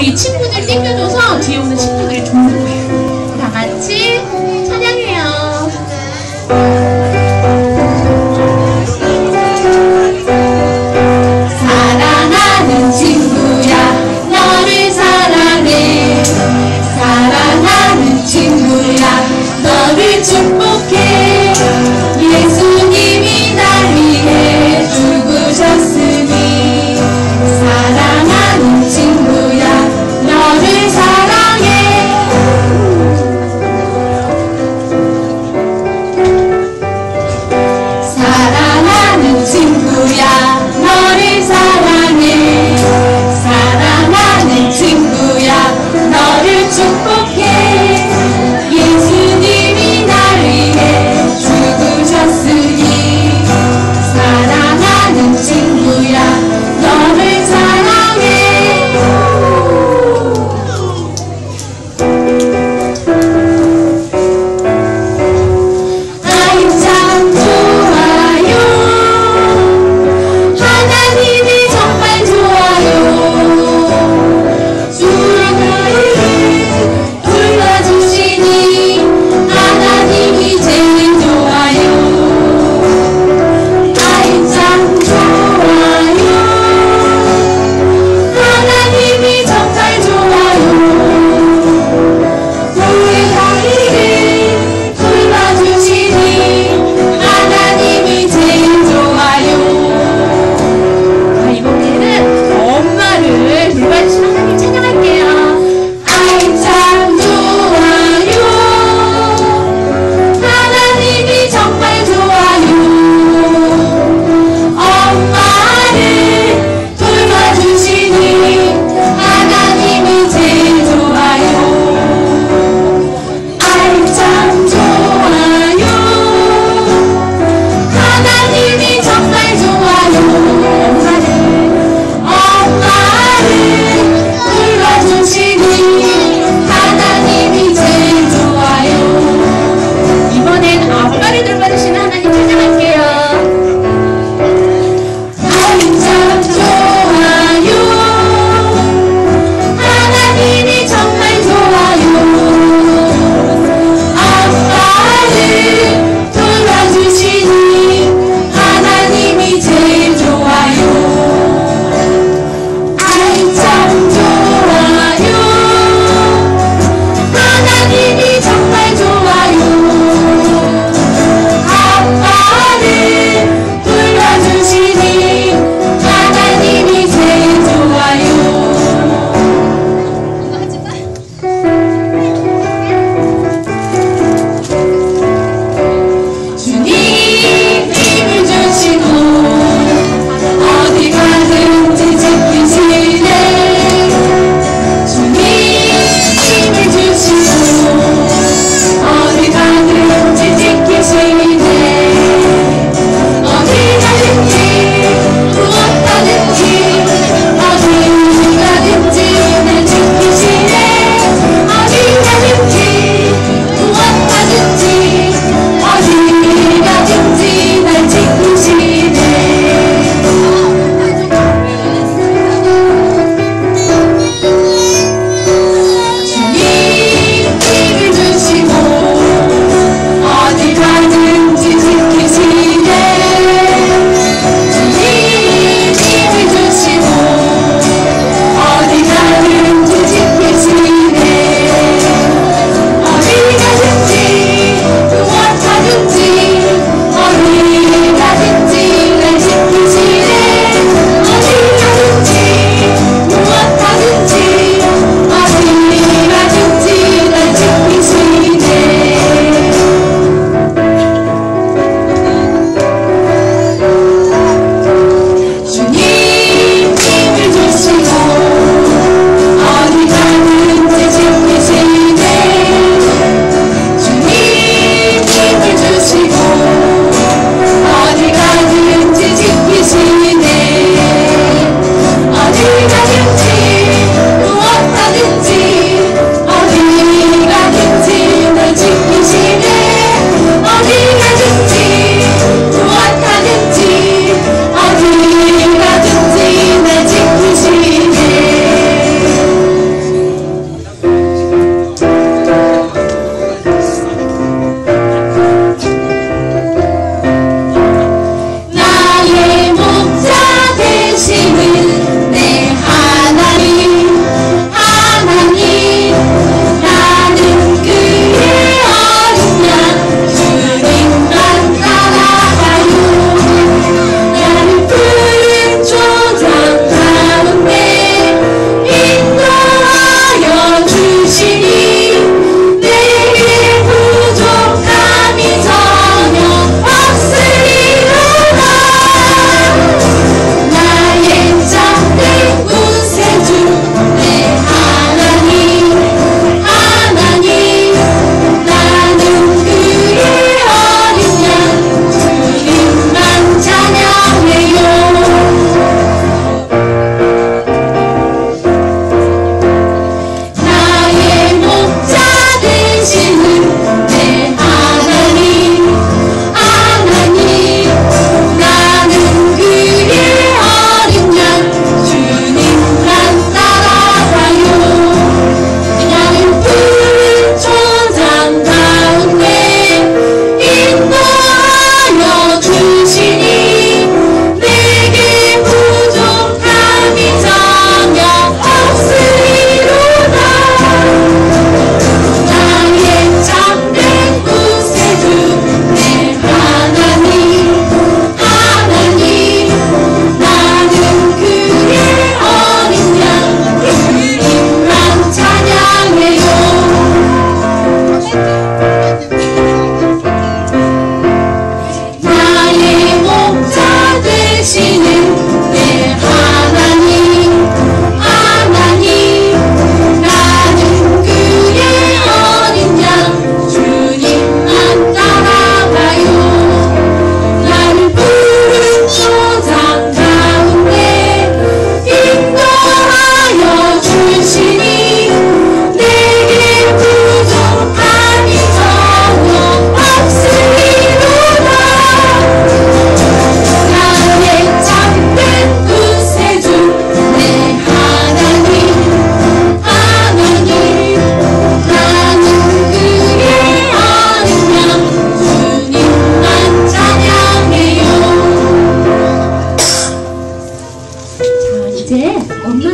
우리 친구들 땡겨줘서 뒤에 오는 친구들이 좋은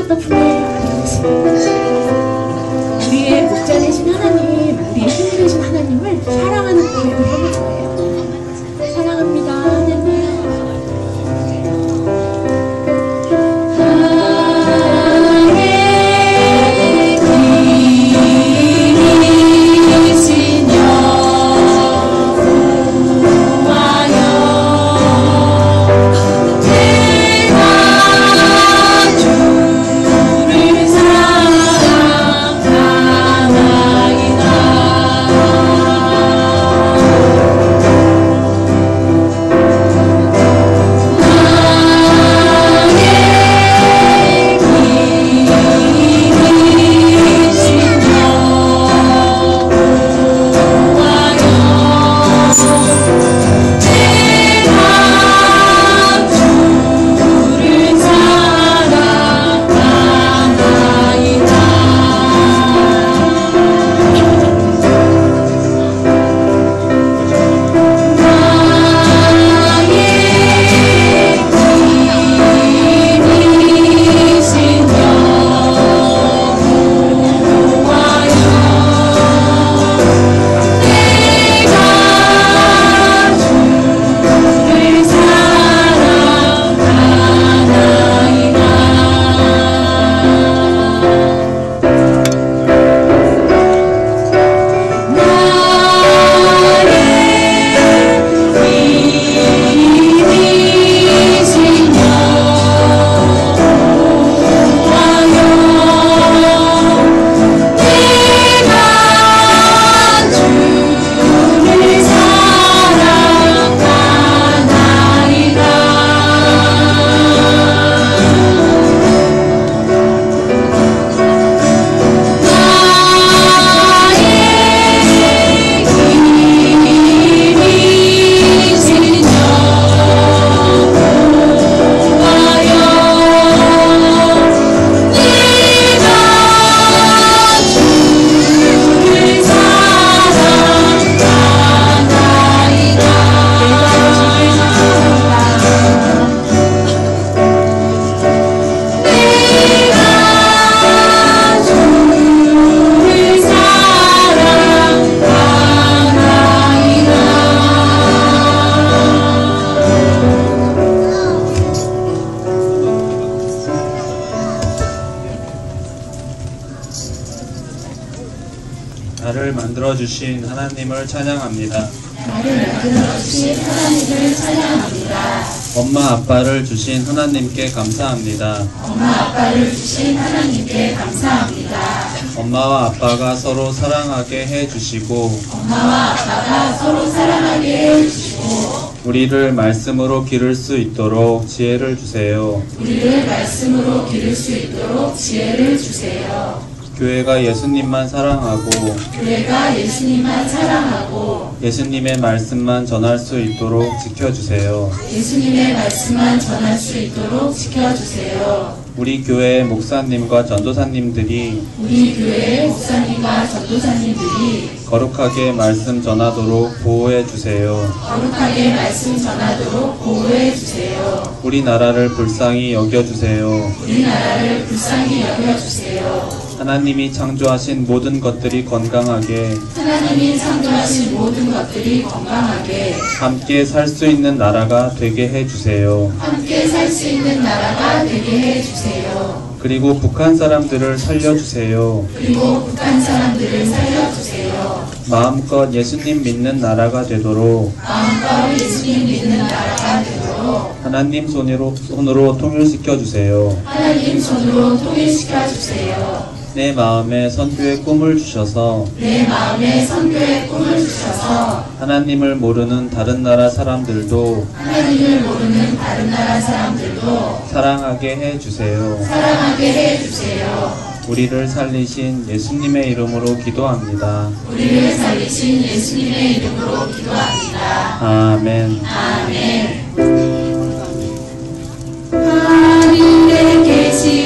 엄마 만들어 주신 하나님을 찬양합니다. 나를 만들어 주신 하나님을 찬양합니다. 엄마 아빠를 주신 하나님께 감사합니다. 엄마 아빠를 주신 하나님께 감사합니다. 엄마와 아빠가 서로 사랑하게 해 주시고 엄마와 아빠가 서로 사랑하게 해 주시고 우리를 말씀으로 기를 수 있도록 지혜를 주세요. 우리를 말씀으로 기를 수 있도록 지혜를 주세요. 교회가 예수님만 사랑하고 교회가 예수님만 사랑하고 예수님의 말씀만 전할 수 있도록 지켜주세요. 예수님의 말씀만 전할 수 있도록 지켜주세요. 우리 교회 목사님과 전도사님들이 우리 교회의 목사님과 전도사님들이 거룩하게 말씀 전하도록 보호해 주세요. 거룩하게 말씀 전하도록 보호해 주세요. 우리나라를 불쌍히 여겨 주세요. 우리나라를 불쌍히 여겨 주세요. 하나님이 창조하신 모든 것들이 건강하게 하나님이 창조하신 모든 것들이 건강하게 함께 살 수 있는 나라가 되게 해 주세요. 함께 살 수 있는 나라가 되게 해 주세요. 그리고 북한 사람들을 살려 주세요. 그리고 북한 사람들을 살려주세요. 마음껏 예수님 믿는 나라가 되도록 마음껏 예수님 믿는 나라가 되도록 하나님 손으로, 손으로 통일시켜 주세요. 하나님 손으로 통일시켜 주세요. 내 마음에 선교의 꿈을 주셔서 내 마음에 선교의 꿈을 주셔서 하나님을 모르는 다른 나라 사람들도 하나님을 모르는 다른 나라 사람들도 사랑하게 해 주세요. 사랑하게 해 주세요. 우리를 살리신 예수님의 이름으로 기도합니다. 우리를 살리신 예수님의 이름으로 기도합니다. 아멘. 아멘. 하늘에 계신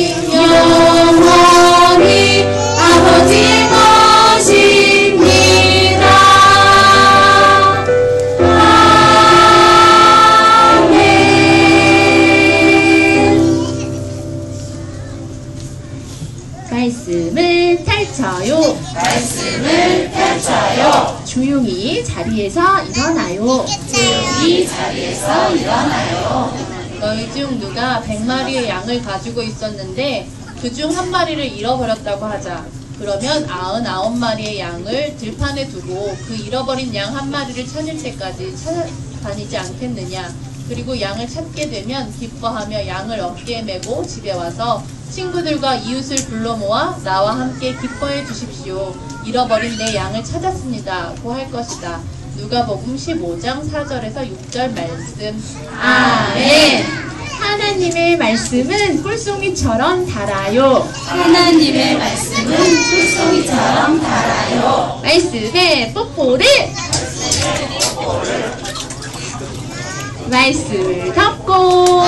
펼쳐요. 말씀을 펼쳐요. 조용히 자리에서 일어나요. 이 자리에서 일어나요. 너희 중 누가 백 마리의 양을 가지고 있었는데 그 중 한 마리를 잃어버렸다고 하자. 그러면 아흔아홉 마리의 양을 들판에 두고 그 잃어버린 양 한 마리를 찾을 때까지 찾아다니지 않겠느냐. 그리고 양을 찾게 되면 기뻐하며 양을 어깨에 메고 집에 와서 친구들과 이웃을 불러 모아 나와 함께 기뻐해 주십시오. 잃어버린 내 양을 찾았습니다. 고할 것이다. 누가복음 15장 4절에서 6절 말씀. 아멘. 하나님의 말씀은 꿀송이처럼 달아요. 하나님의 말씀은 풀송이처럼 달아요. 말씀에 뽀뽀를 말씀 말씀을 덮고.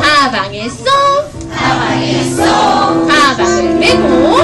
가방에 쏙 가방을 메고.